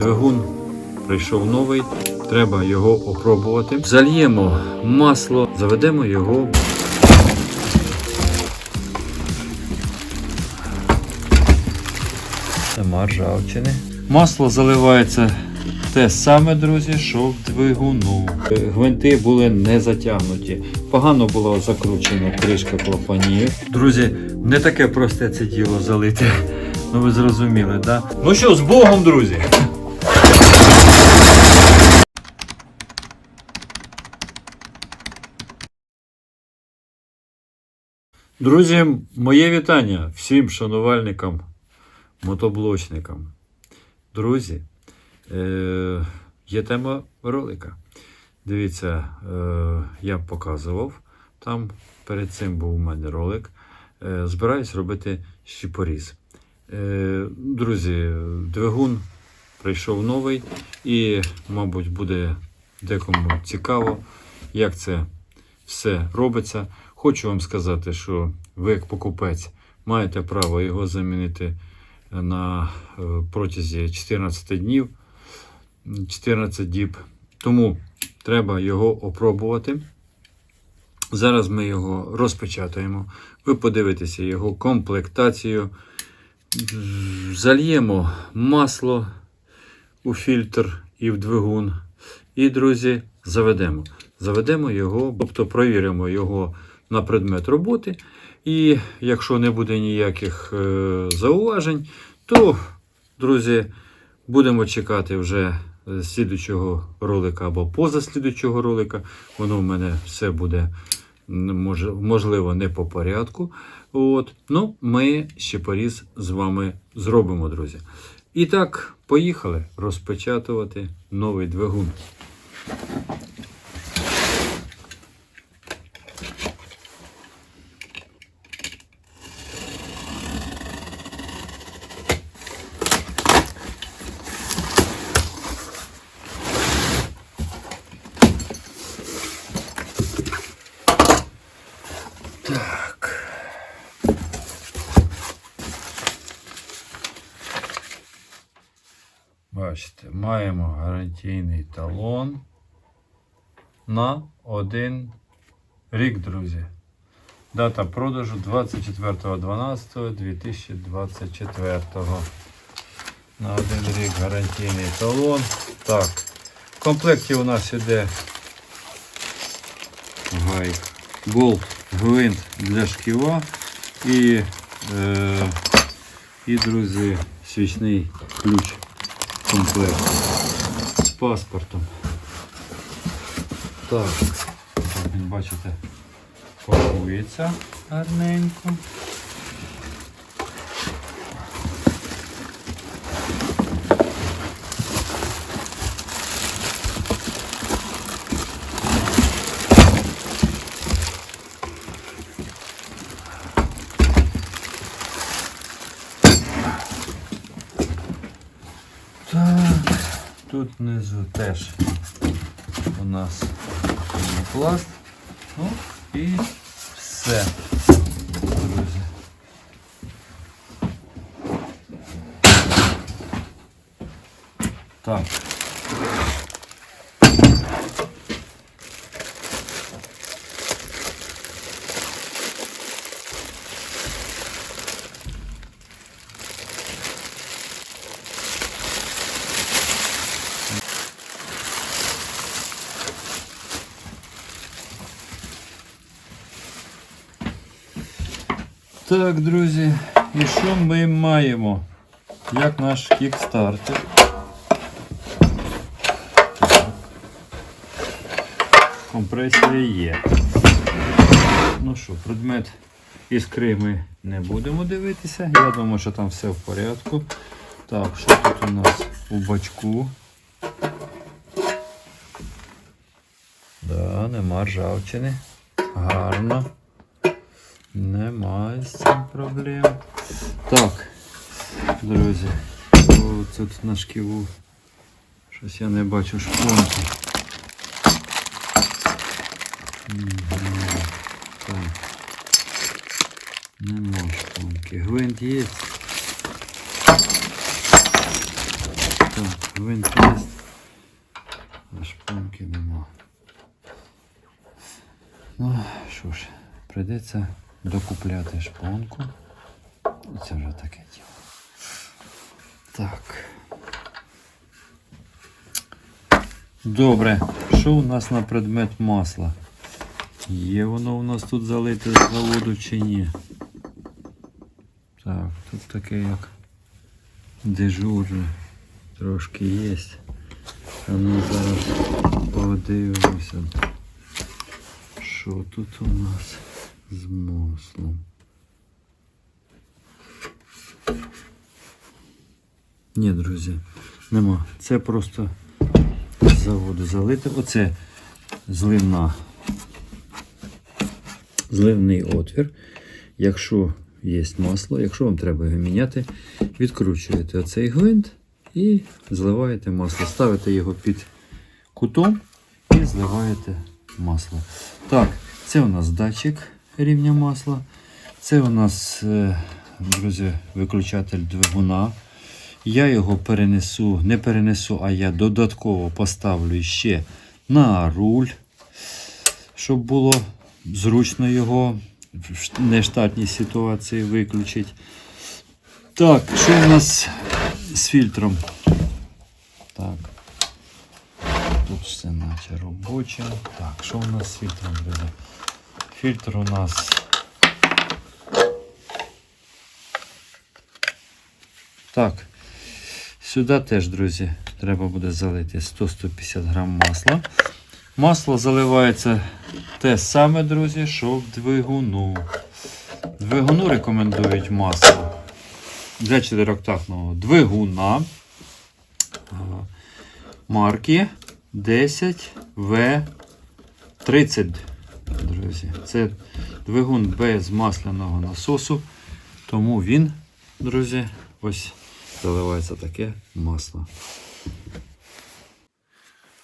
Двигун прийшов новий, треба його опробувати. Зальємо масло, заведемо його. Нема ржавчини. Масло заливається те саме, друзі, що в двигуну. Гвинти були не затягнуті. Погано було закручено кришка клапанів. Друзі, не таке просте це діло залити. Ну ви зрозуміли, так? Да? Ну що, з Богом, друзі! Друзі, моє вітання всім шанувальникам, мотоблочникам. Друзі, е, є тема ролика. Дивіться, е, я показував там. Перед цим був у мене ролик. Е, збираюсь робити щепоріз. Е, друзі, двигун прийшов новий і, мабуть, буде декому цікаво, як це все робиться. Хочу вам сказати, що ви, як покупець, маєте право його замінити на е, протязі 14 днів, 14 діб. Тому треба його опробувати. Зараз ми його розпечатаємо. Ви подивитеся його комплектацію. Зальємо масло у фільтр і в двигун. І, друзі, заведемо. Заведемо його, тобто провіримо його на предмет роботи. І якщо не буде ніяких е, зауважень, то, друзі, будемо чекати вже е, слідучого ролика або позаслідучого ролика. Воно в мене все буде можливо не по порядку. От. Ну, ми ще поріз з вами зробимо, друзі. І так, поїхали розпечатувати новий двигун. Бачите, маємо гарантійний талон на один рік, друзі. Дата продажу 24.12.2024. На один рік гарантійний талон. Так, в комплекті у нас іде гайк, болт, гвинт для шківа і, е, і друзі, свічний ключ комплект з паспортом. Так, він, бачите, пакується гарненько. Внизу теж у нас пласт. Ну і все. Друзі. Так. Так, друзі, і що ми маємо? Як наш кікстартер. Компресія є. Ну що, предмет іскри ми не будемо дивитися. Я думаю, що там все в порядку. Так, що тут у нас у бачку? Да, нема ржавчини. Гарно. Немає з цим проблем. Так, друзі, о, тут на шківу. Щось я не бачу шпонки. Нема шпонки. Гвинт є. Так, Гвинт є. А шпонки нема. Ну, що ж, прийдеться докупляти шпонку. Це вже таке діло. Так. Добре. Що у нас на предмет масла? Є воно у нас тут залите з заводу чи ні? Так, тут таке як дежурне. Трошки є. А ну зараз подивимося. Що тут у нас з маслом? Ні, друзі, нема. Це просто з заводу залити. Оце зливна. Зливний отвір. Якщо є масло, якщо вам треба його міняти, відкручуєте оцей гвинт і зливаєте масло. Ставите його під кутом і зливаєте масло. Так, це у нас датчик рівня масла. Це у нас, е, друзі, виключатель двигуна. Я його перенесу, не перенесу, а я додатково поставлю ще на руль, щоб було зручно його в нештатній ситуації виключити. Так, що у нас з фільтром? Так. Тут все наче робоче. Так, що у нас з фільтром, друзі? Фільтр у нас. Так. Сюди теж, друзі, треба буде залити 100-150 грам масла. Масло заливається те саме, друзі, що в двигуну. Двигуну рекомендують масло для чотирьохтактного двигуна марки 10В30. Друзі, це двигун без масляного насосу, тому він, друзі, ось заливається таке масло.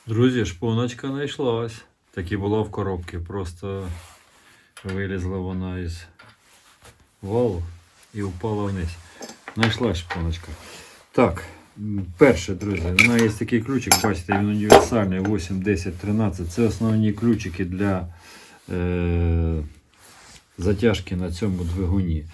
Друзі, шпоночка знайшлась. Так і було в коробці. Просто вилізла вона із валу і впала вниз. Знайшла шпоночка. Так, перше, друзі, мене є такий ключик, бачите, він універсальний 8, 10, 13. Це основні ключики для е, затяжки на цьому двигуні.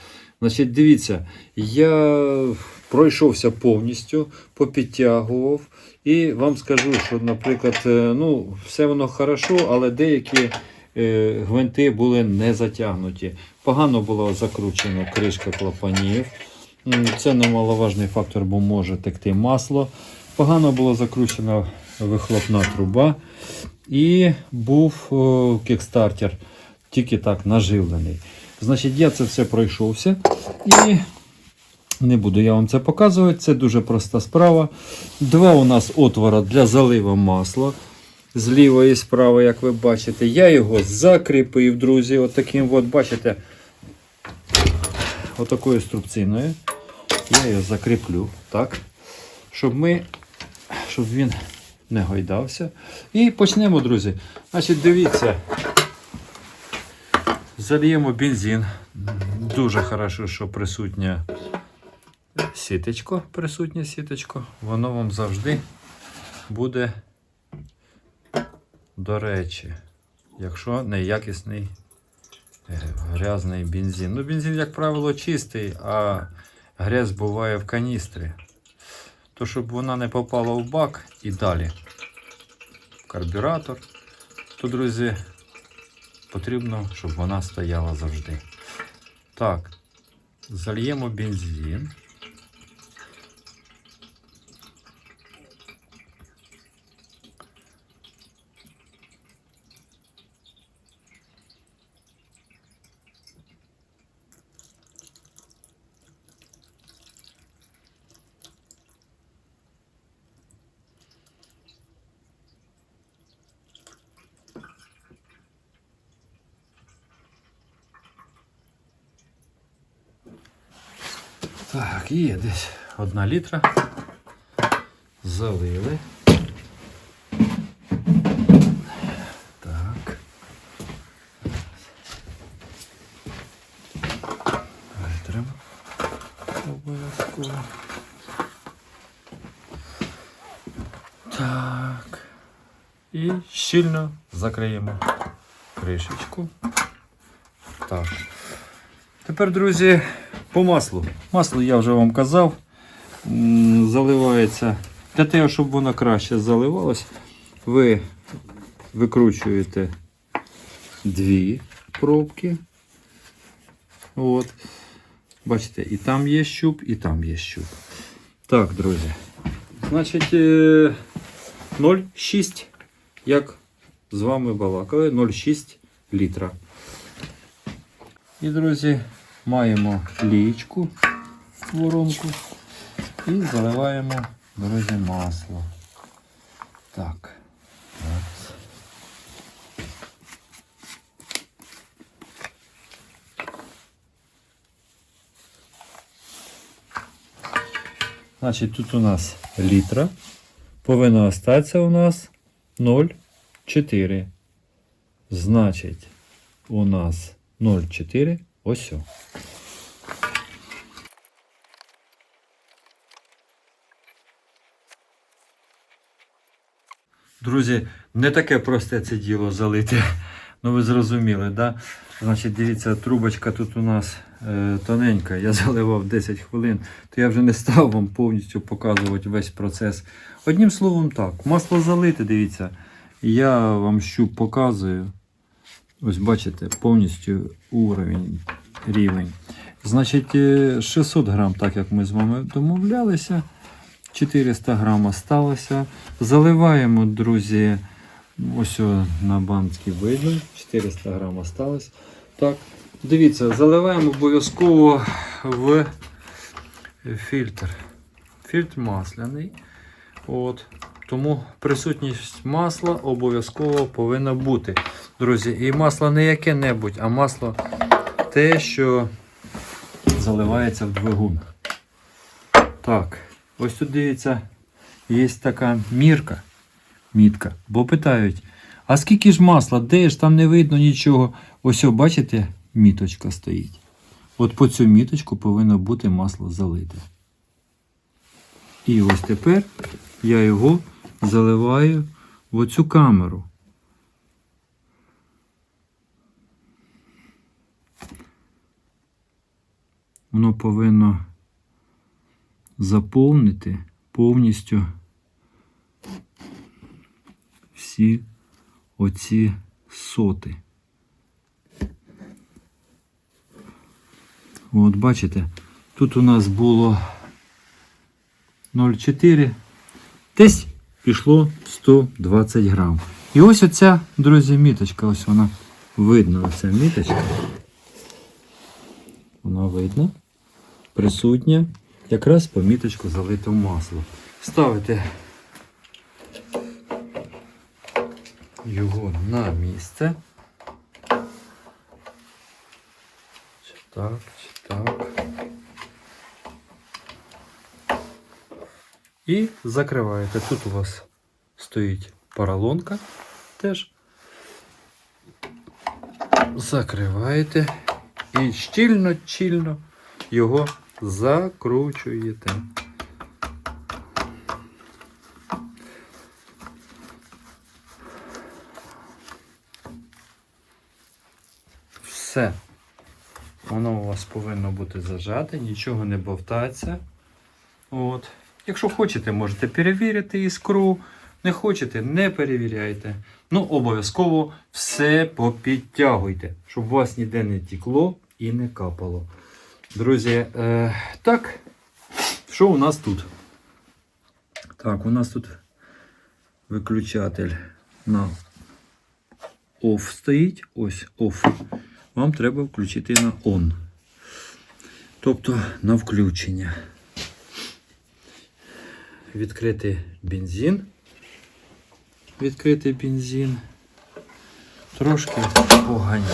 Значить, дивіться, я пройшовся повністю, попідтягував. І вам скажу, що, наприклад, е, ну, все воно хорошо, але деякі е, гвинти були не затягнуті. Погано було закручено кришка клапанів. Це немаловажний фактор, бо може текти масло. Погано було закручена вихлопна труба. І був кікстартер тільки так наживлений. Значить, я це все пройшовся. І не буду я вам це показувати, це дуже проста справа. Два у нас отвора для залива масла. Зліва і справа, як ви бачите, я його закріпив, друзі. От от, бачите, отакою струбциною. Я його закріплю, так, щоб ми, щоб він не гойдався. І почнемо, друзі. Значить, дивіться. Зальємо бензин. Дуже хорошо, що присутня сіточко, присутнє сіточко. Воно вам завжди буде до речі, якщо неякісний е, грязний бензин. Ну, бензин, як правило, чистий, а грязь буває в каністрі. То, щоб вона не попала в бак і далі в карбюратор, то, друзі, потрібно, щоб вона стояла завжди. Так, зальємо бензин. Так, є десь одна літра. Залили. Так. Витримо. Обов'язково. Так. І щільно закриємо кришечку. Так. Тепер, друзі, по маслу. Масло я вже вам казав. Заливається. Для того, щоб воно краще заливалось, ви викручуєте дві пробки. От. Бачите, і там є щуп, і там є щуп. Так, друзі. Значить, е, 0,6, як з вами балакали, 0,6 літра. І, друзі, маємо лієчку воронку і заливаємо, друзі, масло. Так. Значить, тут у нас літра. Повинно остатися у нас 0,4. Значить, у нас 0,4 ось. о. Друзі, не таке просте це діло залити. Ну ви зрозуміли, да? Значить, дивіться, трубочка тут у нас е, тоненька. Я заливав 10 хвилин, то я вже не став вам повністю показувати весь процес. Одним словом, так, масло залите, дивіться. Я вам щуп показую. Ось бачите, повністю уровень, рівень. Значить, е, 600 грам, так як ми з вами домовлялися. 400 грам осталося. Заливаємо, друзі, ось на банці видно. 400 грам осталось. Так, дивіться, заливаємо обов'язково в фільтр. Фільтр масляний. От. Тому присутність масла обов'язково повинна бути. Друзі, і масло не яке-небудь, а масло те, що заливається в двигун. Так, ось тут дивіться, є така мірка, мітка. Бо питають, а скільки ж масла, де ж там не видно нічого. Ось, бачите, міточка стоїть. От по цю міточку повинно бути масло залите. І ось тепер я його заливаю в оцю камеру. Воно повинно заповнити повністю всі оці соти. От бачите, тут у нас було 0,4, десь пішло 120 грам. І ось оця, друзі, міточка, ось вона видно, оця міточка. Вона видно, присутня, якраз по міточку залите в масло. Ставите його на місце. Чи так, чи так. І закриваєте. Тут у вас стоїть поролонка теж. Закриваєте і щільно-чільно його закручуєте. Все. Воно у вас повинно бути зажате, нічого не бовтаться. От. Якщо хочете, можете перевірити іскру. Не хочете, не перевіряйте. Ну, обов'язково все попідтягуйте, щоб у вас ніде не тікло і не капало. Друзі, е, так, що у нас тут? Так, у нас тут виключатель на OFF стоїть. Ось OFF. Вам треба включити на ON. Тобто на включення. Відкрити бензин. Відкритий бензин. Трошки поганяти.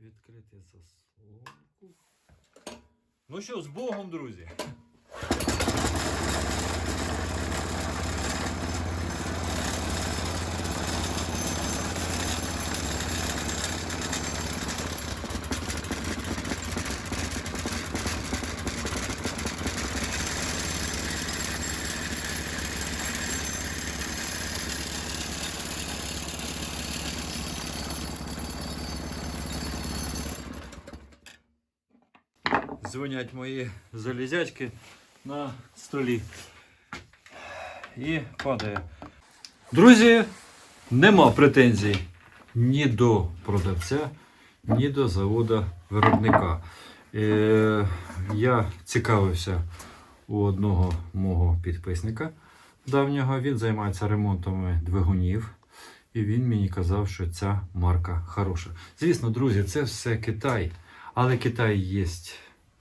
Відкрити заслонку. Ну що, з Богом, друзі! Дзвонять мої залізячки на столі. І падає. Друзі, нема претензій ні до продавця, ні до заводу виробника. Е, я цікавився у одного мого підписника давнього. Він займається ремонтами двигунів. І він мені казав, що ця марка хороша. Звісно, друзі, це все Китай. Але Китай є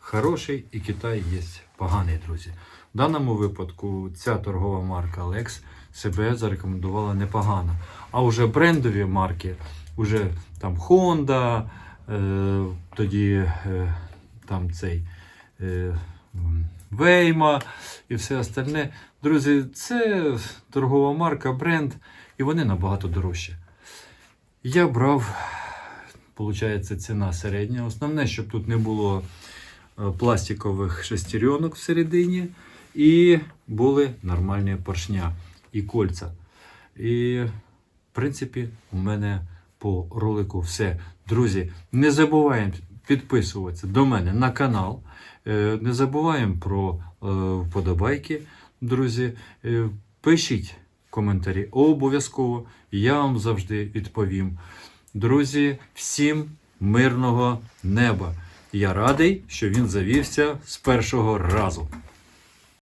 хороший і Китай є поганий, друзі. В даному випадку ця торгова марка Lex себе зарекомендувала непогано. А вже брендові марки, вже там Honda, е, тоді е, там цей е, Вейма і все остальне. Друзі, це торгова марка, бренд, і вони набагато дорожчі. Я брав, виходить, ціна середня. Основне, щоб тут не було пластикових шестеренок всередині, і були нормальні поршня і кольця. І, в принципі, у мене по ролику все. Друзі, не забуваємо підписуватися до мене на канал. Е, Не забуваємо про е, вподобайки, друзі. Е, Пишіть коментарі обов'язково. Я вам завжди відповім. Друзі, всім мирного неба. Я радий, що він завівся з першого разу.